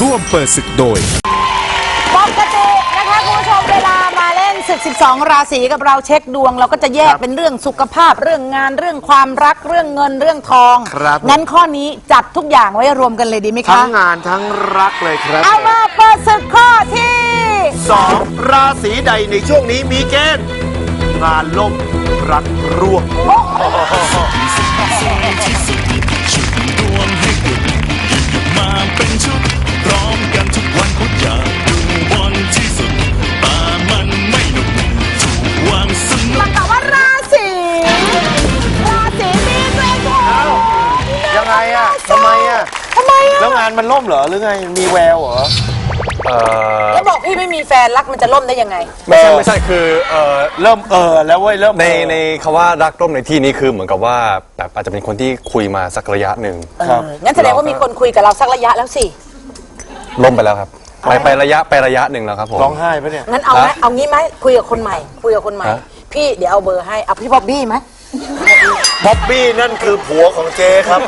ร่วมเปิดศึกโดย ปกตินะคะคุณผู้ชมเวลามาเล่นศึก 12 ราศีกับเราเช็คดวง เราก็จะแยกเป็นเรื่องสุขภาพเรื่องงานเรื่องความรักเรื่องเงินเรื่องทองครับงั้นข้อนี้จัดทุกอย่างไว้รวมกันเลยดีไหมทั้คะงงานทั้งรักเลยครับเอามาเปิดศึกข้อที่ สองราศีใดในช่วงนี้มีเกณฑ์งานล่มรักร่วงมา แล้วงานมันล่มเหรอหรือไงมีแววเหรอเอ่อแล้วบอกพี่ไม่มีแฟนรักมันจะล่มได้ยังไง ไม่ใช่ไม่ใช่คือเอ่อเริ่มเออแล้วเว้ยเริ่มในเออในคำว่ารักร่มในที่นี้คือเหมือนกับว่าแบบอาจจะเป็นคนที่คุยมาสักระยะหนึ่งครับงั้นแสดงว่ามีคนคุยกับเราสักระยะแล้วสิ ล่มไปแล้วครับ ไปไประยะไประยะหนึ่งแล้วครับผม ร้องไห้ปะเนี่ย งั้นเอาไหมฮะเอางี้ไหมคุยกับคนใหม่ คุยกับคนใหม่ ฮะ พี่เดี๋ยวเอาเบอร์ให้เอาพี่บ๊อบบี้ไหม บ๊อบบี้นั่นคือผัวของเจ๊ครับ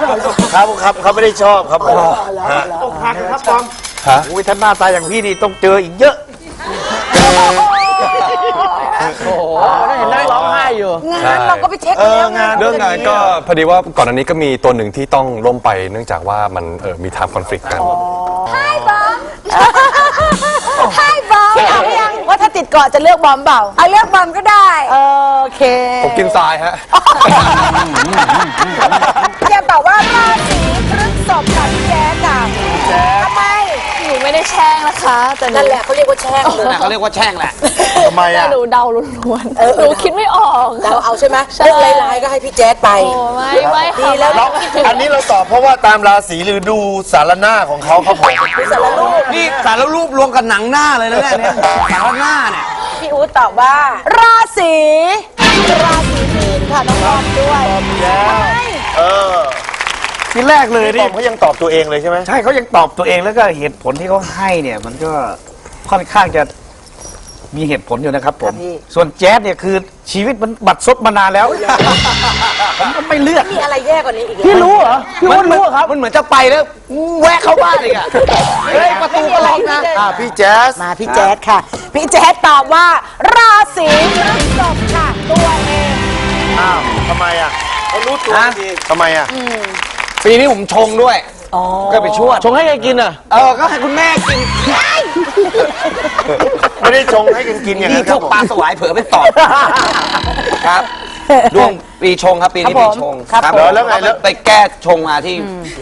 ครับครับเขาไม่ได้ชอบครับผมฮะอกหักครับปอมฮะโอ้ยท่านหน้าตาอย่างพี่นี่ต้องเจออีกเยอะโอ้โหเห็นนั่งร้องไห้อยู่ งานเราก็ไปเช็คเออแล้วงานเรื่องงานก็พอดีว่าก่อนอันนี้ก็มีตัวหนึ่งที่ต้องล่มไปเนื่องจากว่ามันเออมีทางคอนฟ lict กันให้บอมให้บอมเอายัง ว่าถ้าติดเกาะจะเลือกบอมเปล่าเอาเลือกบอมก็ได้ โอเค ผมกินทรายฮะ นะคะแต่หนูนั่นแหละเขาเรียกว่าแช่งเลยเขาเรียกว่าแช่งแหละทำไมแต่อะ หนูเดาล้วนเออๆหนูคิดไม่ออกเราเอาใช่ไหมใช่เรื่องร้ายๆก็ให้พี่แจ๊ดไป โอ้ไม่ไม่ดีค่ะแล้ว เราอันนี้เราตอบเพราะว่าตามราศีหรือดูสารหน้าของเขาครับผมสารลูกนี่สารรูปรวมกับหนังหน้าเลยนะเนี่ยสารหน้าเนี่ยพี่อู๊ดตอบว่า ราศีราศีมีนค่ะน้องบอมด้วยทำไมเออ ทีแรกเลยพี่บนี่อมเขายังตอบตัวเองเลยใช่ไหมใช่เขายังตอบตัวเองแล้วก็เหตุผลที่เขาให้เนี่ย มันก็ค่อนข้างจะมีเหตุผลอยู่นะครับ ผมส่วนแจ๊ดเนี่ยคือชีวิตมันบัดซบมานานแล้วผมก็ไม่เลือก มีอะไรแย่กว่านี้อีกเหรอ พี่รู้เหรอพี่ว่ารู้ครับ มันเหมือนจะไปแล้ว แวะเข้าบ้านอีกอะเฮ้ย ประตูก็ล็อกนะ อ่าพี่แจ๊ส มาพี่แจ๊ดค่ะ พี่แจ๊ดตอบว่า ราศีพฤษภค่ะ ตัวเอง อ้าวทำไมอะเขารู้ตัวฮะดีทำไมอะ ปีนี้ผมชงด้วย ก็ไปช่วยชงให้ใครกินอะ เออ ก็ให้คุณแม่กินไม่ได้ชงให้กันกินอย่างนี่นั้นคพรัวบกผมปลาสวายเผลอไปตอบ ครับ ดวงปีชงครับปีนี้ครับปีผมชงครับผม แล้วไงแล้วไปแก้ชงมาที่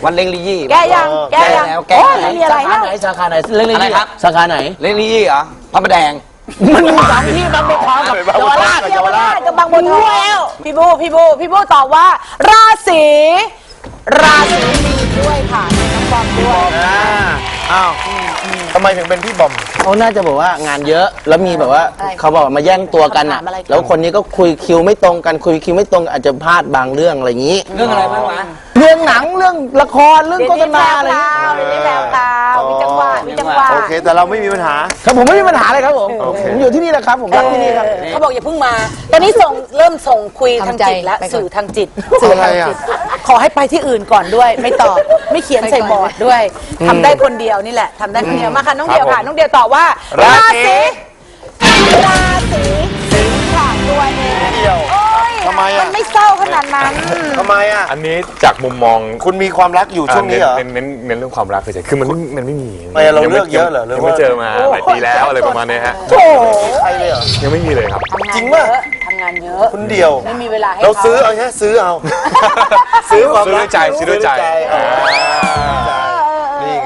วันเล้งลี่ยี่ แก้ยังแก้ยังแล้วแก้โอ้ยแล้ว ไม่มีอะไรแล้วสาขาไหนเล่นอะไรครับ สาขาไหน เล้งลี่ยี่เหรอพระประแดง มันมีสองที่บางบัวทองกับเยาวราช เยาวราชกับบางบัวทองพี่บูพี่บูพี่บูตอบว่า ราศี ราศีมีนด้วยค่ะน้องบอมด้วย อ่าอ้าวทำไมถึงเป็นพี่บอม เขาน่าจะบอกว่างานเยอะ แล้วมีแบบว่าอะไรเขาบอกว่ามาแย่งตัวกันอะถามอะไรกันแล้วคนนี้ก็คุยคิวไม่ตรงกัน คุยคิวไม่ตรงอาจจะพลาดบางเรื่องอะไรอย่างนี้ เรื่องอะไรบ้างวะ เรื่องหนังเรื่องละครเรื่องโฆษณาอะไรอย่างนี้ เดี๋ยวนี้แววตาวมีจังหวะมีจังหวะ โอเค แต่เราไม่มีปัญหา ครับผมไม่มีปัญหาเลยครับผมโอเค ผมอยู่ที่นี่แหละครับผมรักที่นี่ครับ เขาบอกอย่าเพิ่งมา ตอนนี้ส่งเริ่มส่งคุยทางจิตแล้วสื่อทางจิต สื่อทางจิตขอให้ไปที่อื่นก่อนด้วย ไม่ตอบไม่เขียนใส่บอร์ดด้วยทำได้คนเดียวนี่แหละทำได้คนเดียวมาค่ะน้องเดียวค่ะ น้องเดียวตอบว่าราศีราศีสิงค์ค่ะตัวเอง เดียวโอ้ยทำไมอะมันไม่เศร้าขนาดนั้น ทำไมอะอันนี้จากมุมมองคุณมีความรักอยู่ช่วงนี้เหรอ เน้นเน้นเน้นเรื่องความรักเฉยๆคือมันไม่มันไม่มีไม่เราเลือกเยอะเหรอหรือยังว่าไม่เจอมาหลายปีแล้วอะไรประมาณเนี้ยฮะโถ่ใครเลยเหรอ ยังไม่มีเลยครับ จริงป่ะ ทำงานเยอะคุณเดียว ไม่มีเวลาให้เราเขาซื้อเอาแค่ซื้อเอา ซื้อความซื้อรัด้วยใจซื้อด้วยใจ อ่านี่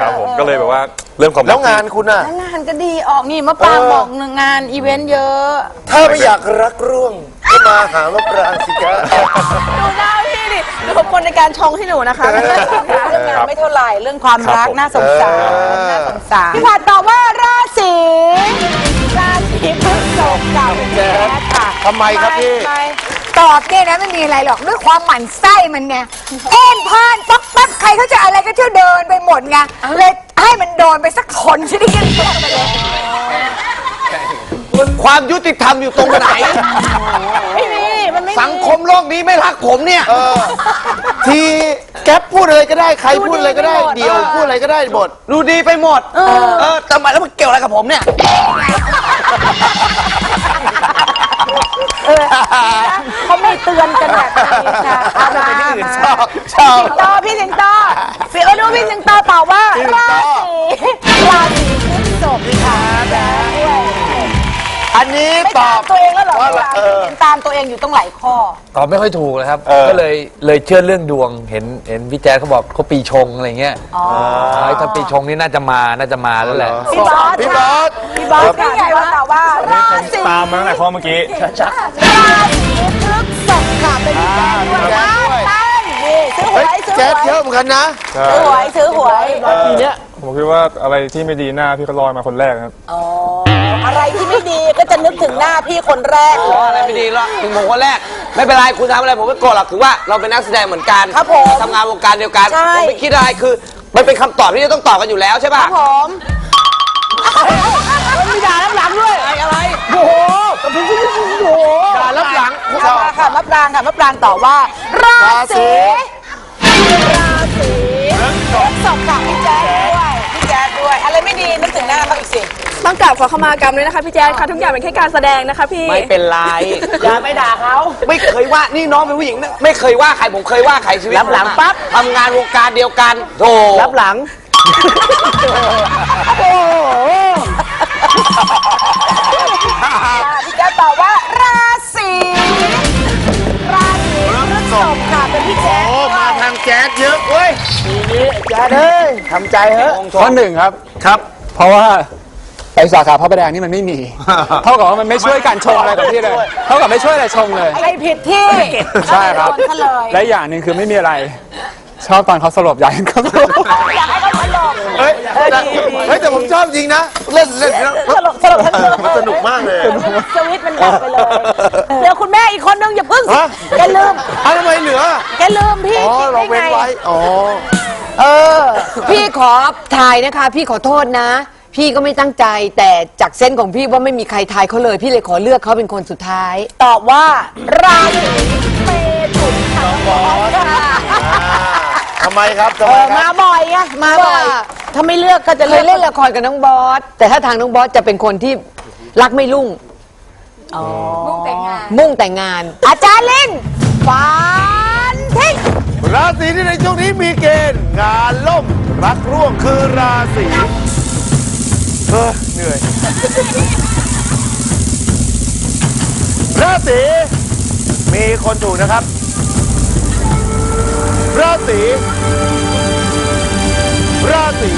ครับผมก็เลยแบบว่าเรื่องความรัแล้วงานคุณอะงานก็ดีออกนี่มะปรางเออ บอกงานอีเวนต์เยอะถ้าไม่อยากรักร่วงก็มาหามะปรางสิคะดูหน้าพี่ดิดูขอบคุณในการชงให้หนูนะคะเรื่องงานไม่เท่าไหร่เรื่องความรักครับผมน่าสงสารน่าสงสารพี่ผัดตอบว่าราศีราศีพฤษภกับพี่แจ๊ดค่ะทำไมครับพี่ ทำไม ตอบเนี่ยนะไม่มีอะไรหรอกด้วยความหมั่นไส้มันไงเอ็นพานปั๊บปั๊บใครเขาจะอะไรก็เที่ยวเดินไปหมดไงเลยให้มันโดนไปสักคนชนิดกันไปเลยความยุติธรรมอยู่ตรงไหน ไม่มีมันไม่มีสังคมโลกนี้ไม่รักผมเนี่ยทีแก๊ปพูดอะไรก็ได้ใครพูดอะไรก็ได้ เดียวพูดอะไรก็ได้บทดูดีไปหมด เออทำไมแล้วมันเกี่ยวอะไรกับผมเนี่ยเขา ไม่เตือนกันแบบนี้ค่ะเอามามาชอบชอบสิงโตพี่สิงโตพี่เอาดูพี่สิงโตตอบว่าพี่สิงราโตศีราศีพฤษภค่ะด้วยอันนี้ไม่ตตาอมบ ตัวเองแล้วเหรอว่าพี่หลังเออ เห็นตามตัวเองอยู่ต้องหลายข้อ ตอบไม่ค่อยถูกเลยครับ เออ ก็เลยเลยเชื่อเรื่องดวง เห็นเห็นพี่แจ๊ดเขาบอกเขาปีชงอะไรเงี้ยเอ้ยถ้าปีชงนี่น่าจะมาน่าจะมาแล้วแหละ พี่บอสพี่บอส พี่บอสค่ะพี่บอสตอบว่าราศีตามมาตั้งแต่ข้อเมื่อกี้ ราศีพฤษภ ค่ะเป็นพี่แจ๊คด้วยนะตั้งนี่ซื้อหวเฮ้ยยซื้อหแจ๊ดวยเยอะเหมือนกันนะซื้อหวยซื้อหวยทีเนี้ยผมคิดว่าอะไรที่ไม่ดีหน้าพี่ก็ลอยมาคนแรกครับ อ๋ออะไรที่ไม่ดีก็จะนึกถึงหน้าพี่คนแรกเลอะไรยไม่ดีหรอกถึงผมคนแรก ไม่เป็นไรคุณทำอะไรผมไม่โกรธหรอกถือว่าเราเป็นนักแสดงเหมือนกันครับผมทำงานวงการเดียวกันใช่ ผมไม่คิดอะไรคือ มันเป็นคำตอบที่จะต้องตอบกันอยู่แล้วใช่คป่ะรับผมมี ค่ะค่ะมะปรางค่ะมะปรางตอบว่า ราราศีศีราศีพฤษภค่ะพี่แจ๊ดด้วยพี่แจ๊ดด้วย อะไรไม่ดีนึกถึงหน้าเขาอีกสิต้องกราบขอขมากรรมด้วยนะคะพี่แจ๊ดค่ะทุกอย่างเป็นแค่การแสดงนะคะพี่ ไม่เป็นไร อย่าไปด่าเขาไม่เคยว่านี่น้องเป็นผู้หญิงนะไม่เคยว่าใครผมเคยว่าใครชีวิตรับหลังผมอะปั๊บทำงานวงการเดียวกันโธ่รับหลังพี่ นี้แจ๊ดเอ้ยทำใจเถอะข้อหนึ่งครับ ครับ เพราะว่าไปสาขาพระประแดงนี่มันไม่มี เท่ากับว่ามันไม่ช่วยการชงอะไรกับพี่เลย เท่ากับไม่ช่วยอะไรชงเลยไอ้ผิดที่ใช่ครับโดนซะเลย และอย่างหนึ่งคือไม่มีอะไร ชอบตอนเขาสลบอยากให้เขาสลบอยากให้เขาถล่มเฮ้ยแต่เฮ้ยแต่ผมชอบจริงนะ เล่นเล่นแล้วถล่มถล่มทั้งตัวมันสนุกมากเลยสวิตช์มันดับไปเลยเดี๋ยวคุณแม่อีกคนนึงอย่าเพิ่งสิฮะแกลืมเอาทำไมเหลือแกลืมพี่อ๋อคิดเราได้เว้นไง ไว้อ๋อ เออ พี่ขอถ่ายนะคะ พี่ขอโทษนะ พี่ก็ไม่ตั้งใจแต่จากเส้นของพี่ว่าไม่มีใครทายเขาเลย พี่เลยขอเลือกเขาเป็นคนสุดท้าย ตอบว่า ราศีเมถุนค่ะน้องบอสค่ะทำไมครับทำเอไมอคมารับบ่อยอะมาบ่อยว่า ถ้าไม่เลือกก็จะเคเลือยกเล่นละครกับน้องบอส แต่ถ้าทางน้องบอสจะเป็นคนที่รักไม่รุ่ง มุ่งแต่งงาน มุ่งแต่งงาน อาจารย์เล่นฟันทิ้ง ราศีที่ในช่วงนี้มีเกณฑ์งานล่มรักร่วงคือราศีเออเหนื่อย ราศีมีคนถูกนะครับ ราศีราศี